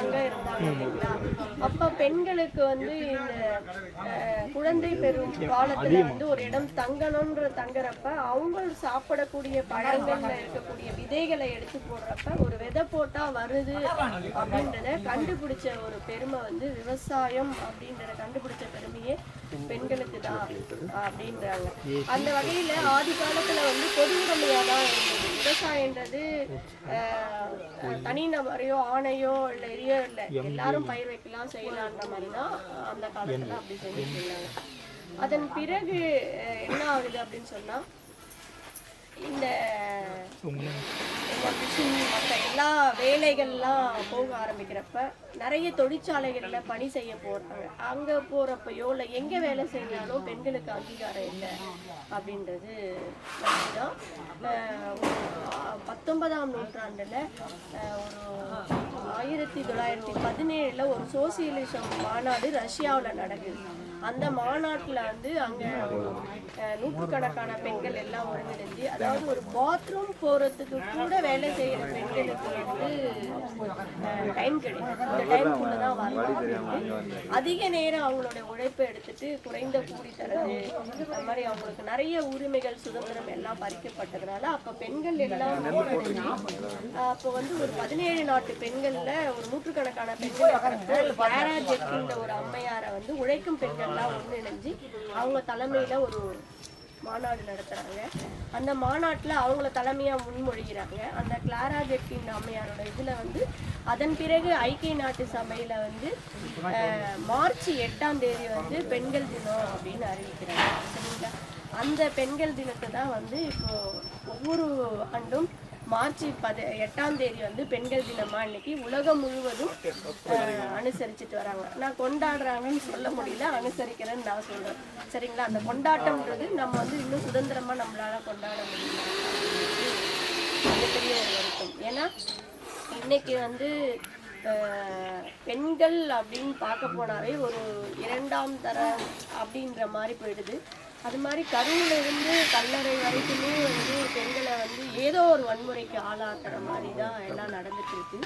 அங்க இருந்தாங்க இல்லைங்களா? அப்ப பெண்களுக்கு வந்து இந்த குழந்தை பெறும் காலத்துல வந்து ஒரு இடம் தங்கணும்ன்ற தங்குறப்ப அவங்க சாப்பிடக்கூடிய பழங்கள்ல இருக்கக்கூடிய விதைகளை எடுத்து போடுறப்ப ஒரு விதை போட்டா வருது அப்படின்றத கண்டுபிடிச்ச ஒரு பெருமை வந்து விவசாயம் அப்படின்றத கண்டுபிடிச்ச பெருமையே பெண்களுக்கு தான் அப்படின்றாங்க. அந்த வகையில ஆதி காலத்துல வந்து பொது உடைமையா தான் இருந்தது. விவசாயன்றது ஆஹ், தனிநபரையோ ஆணையோ இல்ல எரியோ இல்ல எல்லாரும் பயிர் வைக்கலாம் செய்யலான்ற மாதிரி தான் அந்த காலத்துல அப்படி செஞ்சுட்டு இருந்தாங்க. அதன் பிறகு அஹ், என்ன ஆகுது அப்படின்னு சொன்னா இந்த மற்ற எல்லா வேலைகள்லாம் போக ஆரம்பிக்கிறப்ப நிறைய தொழிற்சாலைகளில் பணி செய்ய போகிறாங்க அங்கே போகிறப்பையோ இல்லை எங்கே வேலை செஞ்சாலும் பெண்களுக்கு அங்கீகாரம் இல்லை அப்படின்றது தான் பத்தொன்பதாம் நூற்றாண்டில் ஒரு ஆயிரத்தி தொள்ளாயிரத்தி பதினேழில் ஒரு சோசியலிசம் மாநாடு ரஷ்யாவில் நடக்குது. அந்த மாநாட்டில் வந்து அங்கே நூற்றுக்கணக்கான பெண்கள் எல்லாம் ஒருங்கிணைஞ்சு அதாவது ஒரு பாத்ரூம் போகிறதுக்கு கூட வேலை செய்கிற பெண்களுக்கு வந்து டைம் கிடைக்கும். இந்த டைம்குள்ளே தான் வரணும் அதிக நேரம் அவங்களோட உழைப்பை எடுத்துட்டு குறைந்த கூலி தரது அந்த மாதிரி அவங்களுக்கு நிறைய உரிமைகள் சுதந்திரம் எல்லாம் பறிக்கப்பட்டதுனால அப்போ பெண்கள் எல்லாம் அப்போ வந்து ஒரு பதினேழு நாட்டு பெண்களில் ஒரு நூற்றுக்கணக்கான பெண்கள் பேரா ஜெட்கின்ற ஒரு அம்மையாரை வந்து உழைக்கும் பெண்கள் எல்லாம் ஒன்றிணைஞ்சு அவங்க தலைமையில ஒரு மாநாடு நடத்துறாங்க. அந்த மாநாட்டில் அவங்கள தலைமையா முன்மொழிகிறாங்க. அந்த கிளாரா ஜெட்கின் அம்மையாரோட இதுல வந்து அதன் பிறகு ஐக்கிய நாட்டு சபையில வந்து மார்ச் எட்டாம் தேதி வந்து பெண்கள் தினம் அப்படின்னு அறிவிக்கிறாங்க. சரிங்களா? அந்த பெண்கள் தினத்தை தான் வந்து இப்போ ஒவ்வொரு ஆண்டும் மார்ச் பதி எட்டாம் தேதி வந்து பெண்கள் தினமா இன்னைக்கு உலகம் முழுவதும் அனுசரிச்சுட்டு வராங்க. நான் கொண்டாடுறாங்கன்னு சொல்ல முடியல அனுசரிக்கிறேன்னு நான் சொல்றேன். சரிங்களா? அந்த கொண்டாட்டம்ன்றது நம்ம வந்து இன்னும் சுதந்திரமா நம்மளால கொண்டாட முடியல. மிகப்பெரிய ஒரு வருத்தம். ஏன்னா இன்னைக்கு வந்து பெண்கள் அப்படின்னு பார்க்க போனாவே ஒரு இரண்டாம் தரம் அப்படின்ற மாதிரி போயிடுது. அது மாதிரி கருவில் இருந்து கல்லறை வரைக்குமே வந்து பெண்களை வந்து ஏதோ ஒரு வன்முறைக்கு ஆளாக்குற மாதிரி தான் எல்லாம் நடந்துட்டு இருக்கு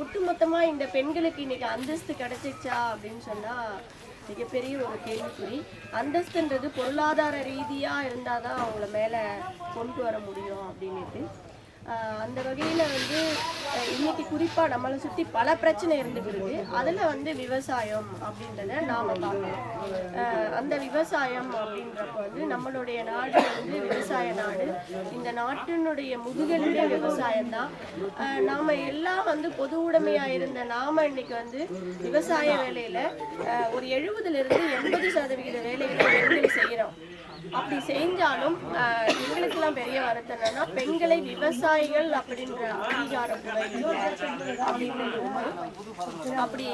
ஒட்டுமொத்தமாக இந்த பெண்களுக்கு இன்னைக்கு அந்தஸ்து கிடைச்சிச்சா அப்படின்னு சொன்னால் மிகப்பெரிய ஒரு கேள்விக்குறி. அந்தஸ்துன்றது பொருளாதார ரீதியாக இருந்தால் தான் அவங்கள மேலே கொண்டு வர முடியும் அப்படின்னுட்டு. அந்த வகையில் வந்து இன்னைக்கு குறிப்பாக நம்மளை சுற்றி பல பிரச்சனை இருந்துக்கிறது அதில் வந்து விவசாயம் அப்படின்றத நாம் பார்க்கணும். அந்த விவசாயம் அப்படின்றப்ப வந்து நம்மளுடைய நாடு வந்து விவசாய நாடு. இந்த நாட்டினுடைய முதுகெலும்பே விவசாயம் தான். நாம் எல்லாம் வந்து பொது உடைமையாக இருந்த நாம் இன்னைக்கு வந்து விவசாய வேலையில் ஒரு எழுபதுலேருந்து எண்பது சதவிகித வேலைகளை பெண்கள் செய்கிறோம் அப்படி செஞ்சாலும் ஆஹ், எங்களுக்கெல்லாம் பெரிய வருத்தம் என்னன்னா பெண்களை விவசாயிகள் அப்படின்ற அதிகாரம் அப்படி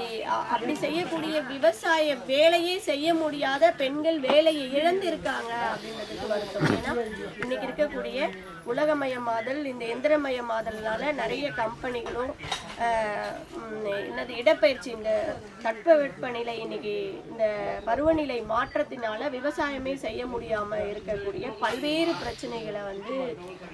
அப்படி செய்யக்கூடிய விவசாய வேலையே செய்ய முடியாத பெண்கள் வேலையை இழந்து இருக்காங்க அப்படின்றதுக்கு வருத்தம். ஏன்னா இன்னைக்கு இருக்கக்கூடிய உலகமயமாதல் இந்த எந்திரமயமாதல்னால நிறைய கம்பெனிகளும் என்னது இடப்பயிற்சி இந்த தட்பவெப்பநிலை இன்னைக்கு இந்த பருவநிலை மாற்றத்தினால விவசாயமே செய்ய முடியாம இருக்கக்கூடிய பல்வேறு பிரச்சனைகளை வந்து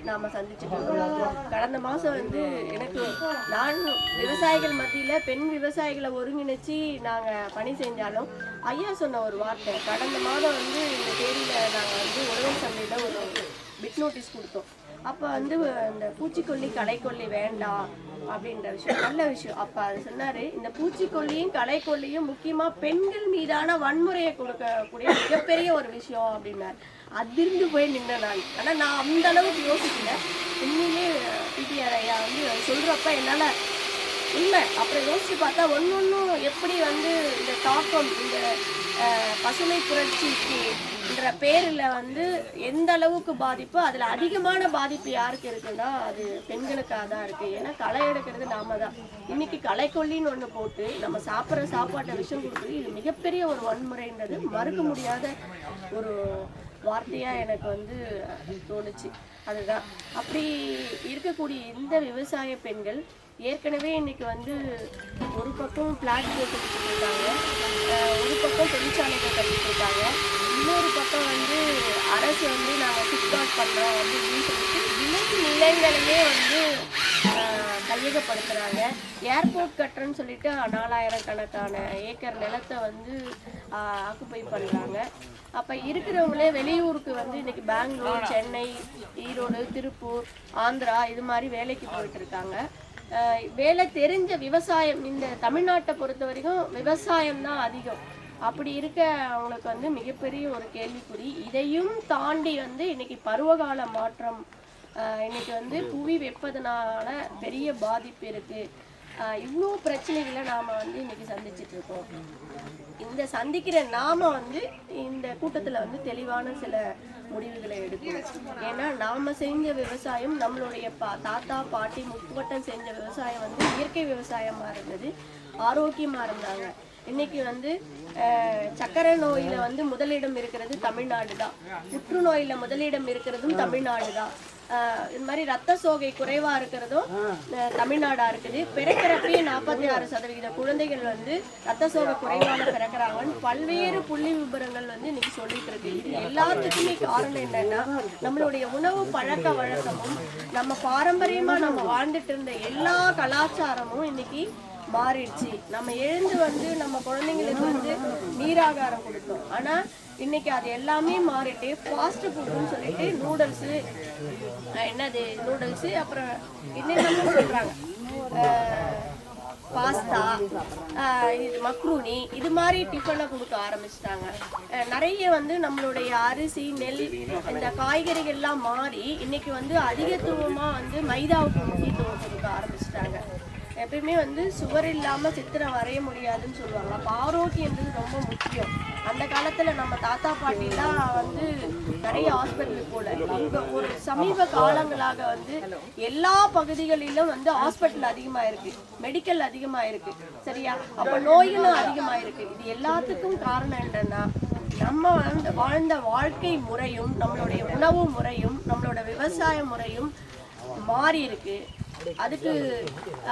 நாம சந்திச்சுட்டு இருக்கோம். கடந்த மாசம் வந்து எனக்கு நான் விவசாயிகள் மத்தியில பெண் விவசாயிகளை ஒருங்கிணைச்சு நாங்க பணி செஞ்சாலும் ஐயா சொன்ன ஒரு வார்த்தை கடந்த மாதம் வந்து இந்த தேதியில நாங்க வந்து உழவர் சந்தையில ஒரு பிட் நோட்டீஸ் கொடுத்தோம். அப்போ வந்து இந்த பூச்சிக்கொல்லி களைக்கொல்லி வேண்டாம் அப்படின்ற விஷயம் நல்ல விஷயம். அப்போ அது சொன்னார் இந்த பூச்சிக்கொல்லியும் களைக்கொல்லியும் முக்கியமாக பெண்கள் மீதான வன்முறையை கொடுக்கக்கூடிய மிகப்பெரிய ஒரு விஷயம் அப்படின்னாரு. அதிர்ந்து போய் நின்ற நான். ஆனால் நான் அந்த அளவுக்கு யோசிக்கல. உண்மையிலே பிடிஆர் ஐயா வந்து சொல்கிறப்ப என்னால் உண்மை அப்புறம் யோசிச்சு பார்த்தா ஒன்று ஒன்றும் எப்படி வந்து இந்த தாக்கம் இந்த பசுமை பசுமை புரட்சிக்குன்ற பேரில் வந்து எந்த அளவுக்கு பாதிப்பு அதில் அதிகமான பாதிப்பு யாருக்கு இருக்குன்னா அது பெண்களுக்காக தான் இருக்குது ஏன்னா களை எடுக்கிறது நாம தான். இன்னைக்கு களைக்கொல்லின்னு ஒன்று போட்டு நம்ம சாப்பிட்ற சாப்பாட்டை விஷம் கொடுக்குறது இது மிகப்பெரிய ஒரு வன்முறைன்றது மறுக்க முடியாத ஒரு வார்த்தையாக எனக்கு வந்து தோணுச்சு. அதுதான். அப்படி இருக்கக்கூடிய இந்த விவசாய பெண்கள் ஏற்கனவே இன்றைக்கி வந்து ஒரு பக்கம் பிளாட் போட்டுருக்காங்க இருக்காங்க ஒரு பக்கம் தொழிற்சாலைகள் கட்டிட்டுருக்காங்க இன்னொரு பக்கம் வந்து அரசு வந்து நாங்கள் ஃபிட்பாட் பண்ணுறோம் அப்படின்னு சொல்லிட்டு விலை நிலையங்களையே வந்து கையகப்படுத்துகிறாங்க ஏர்போர்ட் கட்டுறேன்னு சொல்லிட்டு நாலாயிரம் கணக்கான ஏக்கர் நிலத்தை வந்து ஆக்குப்பை பண்ணுறாங்க அப்போ இருக்கிறவங்களே வெளியூருக்கு வந்து இன்றைக்கி பெங்களூர் சென்னை ஈரோடு திருப்பூர் ஆந்திரா இது மாதிரி வேலைக்கு போயிட்டு இருக்காங்க. வேலை தெரிஞ்ச விவசாயம் இந்த தமிழ்நாட்டை பொறுத்த வரைக்கும் விவசாயம் தான் அதிகம். அப்படி இருக்க அவங்களுக்கு வந்து மிகப்பெரிய ஒரு கேள்விக்குறி. இதையும் தாண்டி வந்து இன்னைக்கு பருவகால மாற்றம் இன்னைக்கு வந்து புவி வெப்பதனால பெரிய பாதிப்பு இருக்கு. இவ்வளோ பிரச்சனைகளை நாம வந்து இன்னைக்கு சந்திச்சுட்டு இருக்கோம். இந்த சந்திக்கிற நாம வந்து இந்த கூட்டத்தில் வந்து தெளிவான சில முடிவுகளை எடுக்கணும் ஏன்னா நாம செஞ்ச விவசாயம் நம்மளுடைய பா தாத்தா பாட்டி முப்பட்டம் செஞ்ச விவசாயம் வந்து இயற்கை விவசாயமா இருந்தது. ஆரோக்கியமா இருந்தாங்க. இன்னைக்கு வந்து சக்கரை சர்க்கரை நோயில வந்து முதலிடம் இருக்கிறது தமிழ்நாடு தான். புற்றுநோயில் முதலிடம் இருக்கிறதும் தமிழ்நாடு தான். இது மாதிரி ரத்த சோகை குறைவா இருக்கிறதும் தமிழ்நாடா இருக்குது. பிறக்கிறப்பயே நாற்பத்தி ஆறு சதவிகித குழந்தைகள் வந்து ரத்த சோகை குறைவான பிறக்கிறாங்கன்னு பல்வேறு புள்ளி விபரங்கள் வந்து இன்னைக்கு சொல்லிட்டு இருக்கு. இது எல்லாத்துக்குமே காரணம் என்னன்னா நம்மளுடைய உணவு பழக்க வழக்கமும் நம்ம பாரம்பரியமா நம்ம வாழ்ந்துட்டு இருந்த எல்லா கலாச்சாரமும் இன்னைக்கு மாறிடுச்சு. நம்ம எழுந்து வந்து நம்ம குழந்தைங்களுக்கு வந்து நீராகாரம் கொடுத்தோம். ஆனா இன்னைக்கு அது எல்லாமே மாறிட்டு ஃபாஸ்ட் ஃபுட்னு சொல்லிட்டு நூடுல்ஸு என்னது நூடுல்ஸு அப்புறம் இன்னும் சொல்றாங்க? பாஸ்தா இது மக்ரூனி இது மாதிரி டிஃபனை கொடுக்க ஆரம்பிச்சிட்டாங்க. நிறைய வந்து நம்மளுடைய அரிசி நெல் இந்த காய்கறிகள்லாம் மாறி இன்னைக்கு வந்து அதிகத்துவமாக வந்து மைதாவுக்கு முக்கியத்துவம் கொடுக்க ஆரம்பிச்சிட்டாங்க. எப்பயுமே வந்து சுவர் இல்லாமல் சித்திரம் வரைய முடியாதுன்னு சொல்லுவாங்க. அப்ப ஆரோக்கியன்றது ரொம்ப முக்கியம். அந்த காலத்தில் நம்ம தாத்தா பாட்டிலாம் வந்து நிறைய ஹாஸ்பிட்டலுக்கு போல. இங்கே ஒரு சமீப காலங்களாக வந்து எல்லா பகுதிகளிலும் வந்து ஹாஸ்பிட்டல் அதிகமாக இருக்கு மெடிக்கல் அதிகமாக இருக்கு சரியா? அப்போ நோய்களும் அதிகமாக இருக்கு இது எல்லாத்துக்கும் காரணம் என்னன்னா நம்ம வாழ்ந்த வாழ்ந்த வாழ்க்கை முறையும் நம்மளுடைய உணவு முறையும் நம்மளோட விவசாய முறையும் மாறி இருக்கு அதுக்கு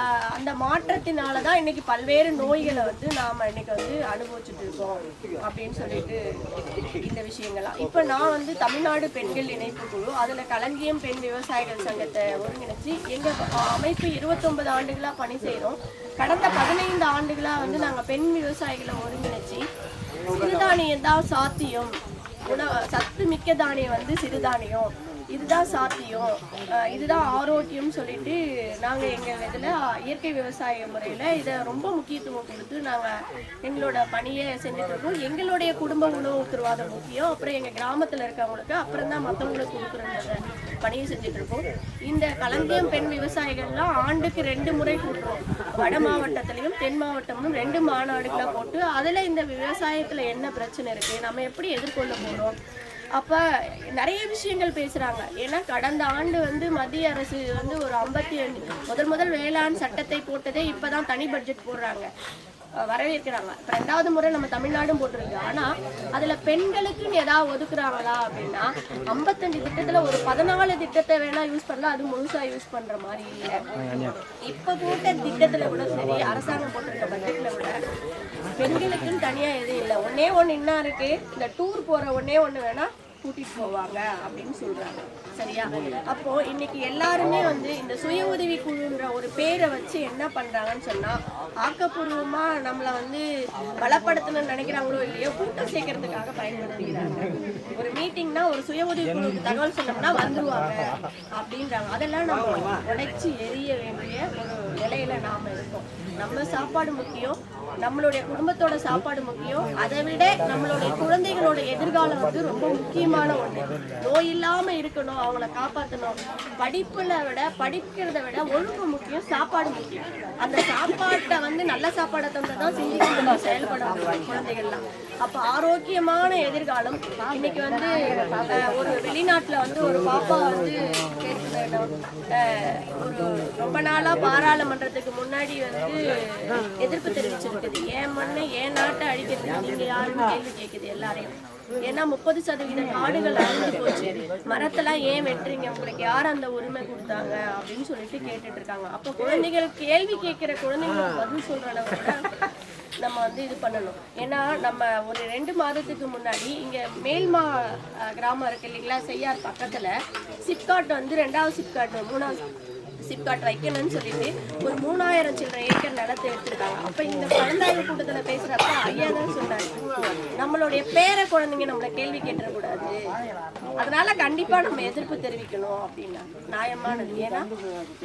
ஆஹ், அந்த மாற்றத்தினால தான் இன்னைக்கு பல்வேறு நோய்களை வந்து நாம இன்னைக்கு வந்து அனுபவிச்சுட்டு இருக்கோம் அப்படின்னு சொல்லிட்டு இந்த விஷயங்கள்லாம். இப்போ நான் வந்து தமிழ்நாடு பெண்கள் இணைப்பு குழு அதுல களஞ்சியம் பெண் விவசாயிகள் சங்கத்தை ஒருங்கிணைச்சு எங்கள் அமைப்பு இருபத்தொன்பது ஆண்டுகளா பணி செய்கிறோம் கடந்த பதினைந்து ஆண்டுகளா வந்து நாங்கள் பெண் விவசாயிகளை ஒருங்கிணைச்சு சிறுதானியம் தான் சாத்தியம். உணவு சத்து மிக்க தானியம் வந்து சிறுதானியம். இதுதான் சாத்தியம். இதுதான் ஆரோக்கியம் சொல்லிட்டு நாங்க எங்க இதுல இயற்கை விவசாய முறையில இதை ரொம்ப முக்கியத்துவம் கொடுத்து நாங்க எங்களோட பணியை செஞ்சுட்டு இருக்கோம். எங்களுடைய குடும்ப உணவு உத்தரவாதம் முக்கியம். அப்புறம் எங்க கிராமத்துல இருக்கவங்களுக்கு அப்புறம் தான் மற்றவங்களுக்கு கொடுக்குறத பணியை செஞ்சுட்டு இருக்கோம். இந்த களஞ்சியம் பெண் விவசாயிகள்லாம் ஆண்டுக்கு ரெண்டு முறை கூட்டுறோம் வட மாவட்டத்திலையும் தென் மாவட்டமும் ரெண்டு மாநாடுகளை போட்டு அதுல இந்த விவசாயத்துல என்ன பிரச்சனை இருக்கு? நம்ம எப்படி எதிர்கொள்ள போறோம்? அப்ப நிறைய விஷயங்கள் பேசுறாங்க. ஏன்னா கடந்த ஆண்டு வந்து மத்திய அரசு வந்து ஒரு ஐம்பத்தி அஞ்சு முதல் முதல் வேளாண் சட்டத்தை போட்டதே இப்பதான் தனி பட்ஜெட் போடுறாங்க. வரவேற்கிறாங்க. இப்ப ரெண்டாவது முறை நம்ம தமிழ்நாடும் போட்டிருக்கு. ஆனா அதுல பெண்களுக்குன்னு ஏதாவது ஒதுக்குறாங்களா அப்படின்னா ஐம்பத்தஞ்சு திட்டத்துல ஒரு பதினாலு திட்டத்தை வேணா யூஸ் பண்ணலாம். அது முழுசா யூஸ் பண்ற மாதிரி இல்ல. இப்ப போட்ட திட்டத்துல கூட சரி அரசாங்கம் போட்டிருக்க பட்ஜெட்ல கூட பெண்களுக்குன்னு தனியா எதுவும் இல்லை. ஒன்னே ஒண்ணு என்ன இருக்கு? இந்த டூர் போற ஒன்னே ஒண்ணு வேணா கூட்டிட்டு போவாங்க அப்படின்னு சொல்றாங்க. சரியா? அப்போ இன்னைக்கு எல்லாருமே வந்து இந்த சுய உதவி குழுன்ற ஒரு பேரை வச்சு என்ன பண்றாங்கன்னு சொன்னா ஆக்கப்பூர்வமா நம்மளை வந்து பலப்படுத்தணும்னு நினைக்கிறாங்களோ இல்லையோ கூட்டம் சேர்க்கறதுக்காக பயன்படுத்திக்கிறாங்க. ஒரு மீட்டிங்னா ஒரு சுய உதவி குழுவுக்கு தகவல் சொன்னோம்னா வந்துருவாங்க அப்படின்றாங்க. அதெல்லாம் நம்ம உடைச்சு எரிய வேண்டிய ஒரு நிலையில நாம இருக்கோம். நம்ம சாப்பாடு முக்கியம் நம்மளுடைய குடும்பத்தோட சாப்பாடு முக்கியம். அதை விட நம்மளுடைய குழந்தைகளோட எதிர்காலம் வந்து ரொம்ப முக்கியமான ஒன்று. நோய் இல்லாம இருக்கணும் அவங்கள காப்பாற்றணும் படிப்புல விட படிக்கிறத விட ஒழுங்கு முக்கியம் சாப்பாடு முக்கியம். அந்த சாப்பாட்டை வந்து நல்ல சாப்பாடை தந்துதான் சிந்திக்கணும் செயல்படும் குழந்தைகள்லாம். அப்ப ஆரோக்கியமான எதிர்காலம். இன்னைக்கு வந்து ஒரு வெளிநாட்டுல வந்து ஒரு பாப்பா வந்து ஒரு ரொம்ப நாளா பாராளுமன்றத்துக்கு முன்னாடி வந்து எதிர்ப்பு தெரிவிச்சிருக்குது ஏன் மண்ணு ஏன் நாட்டை அழிக்கிறது நீங்க யாருன்னு கேள்வி கேட்குது எல்லாரையும். ஏன்னா முப்பது சதவீத காடுகள் அழிஞ்சு போச்சு. மரத்தெல்லாம் ஏன் வெட்டுறீங்க? உங்களுக்கு யார் அந்த உரிமை கொடுத்தாங்க? அப்படின்னு சொல்லிட்டு கேட்டுட்டு இருக்காங்க அப்போ குழந்தைகள் கேள்வி கேட்கிற குழந்தைங்களுக்கு பதில் சொல்ற அளவுக்கு நம்ம வந்து இது பண்ணணும். ஏன்னா நம்ம ஒரு ரெண்டு மாதத்துக்கு முன்னாடி இங்க மேல்மா கிராமம் இருக்கு இல்லைங்களா? செய்யார் பக்கத்துல சிப்காட் வந்து ரெண்டாவது சிப்காட் மூணாவது சிப்காட் வைக்கணும்னு சொல்லிட்டு ஒரு மூணாயிரம் சில்லற ஏக்கர் நிலத்தை எடுத்திருக்காங்க. அப்ப இந்த பன்னெண்டாயிரம் கூட்டத்துல பேசுறப்ப ஐயா தான் சொன்னாரு நம்மளுடைய பேர குழந்தைங்க நம்மளை கேள்வி கேட்டுறக்கூடாது. அதனால கண்டிப்பா நம்ம எதிர்ப்பு தெரிவிக்கணும் அப்படின்னா. நியாயமானது. ஏன்னா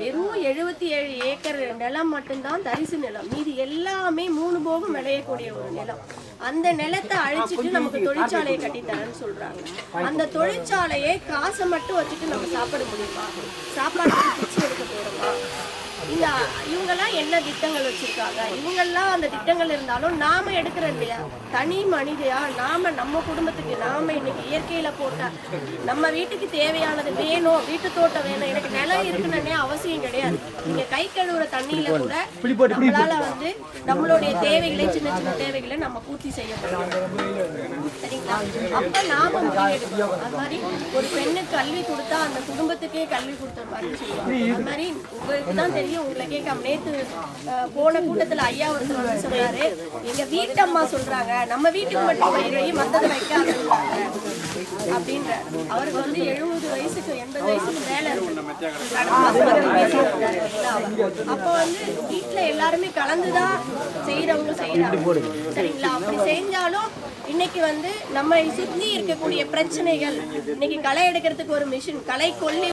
வெறும் எழுபத்தி ஏழு ஏக்கர் நிலம் மட்டும்தான் தரிசு நிலம். மீதி எல்லாமே மூணு போகம் விளையக்கூடிய ஒரு நிலம். அந்த நிலத்தை அழிச்சிட்டு நமக்கு தொழிற்சாலையை கட்டித்தரேன்னு சொல்றாங்க. அந்த தொழிற்சாலையை காசை மட்டும் வச்சுட்டு நம்ம சாப்பிட முடியுமா சாப்பாடு பிச்சு எடுக்க போறோமா இந்த இவங்கெல்லாம் என்ன திட்டங்கள் வச்சிருக்காங்க? இவங்கெல்லாம் அந்த திட்டங்கள் இருந்தாலும் நாம எடுக்கிற இல்லையா? தனி மனிதையா? நாம நம்ம குடும்பத்துக்கு நாம இன்னைக்கு இயற்கையில போட்ட நம்ம வீட்டுக்கு தேவையானது வேணும் வீட்டு தோட்டம் வேணும் எனக்கு நிலம் இருக்குன்னு அவசியம் கிடையாது. நீங்க கை கழுவுற தண்ணியில கூட நம்மளால வந்து நம்மளுடைய தேவைகளை சின்ன சின்ன தேவைகளை நம்ம பூர்த்தி செய்ய சரிங்களா? அப்ப நாம முடிவெடுக்கணும் அது மாதிரி ஒரு பெண்ணுக்கு கல்வி கொடுத்தா அந்த குடும்பத்துக்கே கல்வி கொடுத்த மாதிரி சொல்லுவாங்க அது மாதிரி உங்களுக்கு தான் தெரியும். உங்களை கேட்காம நேத்து போன கூட்டத்துல ஐயா ஒருத்தர் வந்து சொன்னாரு. எங்க வீட்டம்மா சொல்றாங்க நம்ம வீட்டுக்கு மட்டும் பயிரையும் மத்தது வைக்காது அப்படின்ற. அவருக்கு வந்து எழுபது வயசுக்கு எண்பது வயசுக்கு மேல இருக்கு. வந்து வந்து வீட்டுல எல்லாருமே கலந்துதான் செய்யறவங்க செய்யறாங்க சரிங்களா? அப்படி செஞ்சாலும் இன்னைக்கு வந்து நம்ம சுத்தி இருக்கக்கூடிய பிரச்சனைகள் இன்னைக்கு களை எடுக்கிறதுக்கு ஒரு மிஷின் களை கொல்லி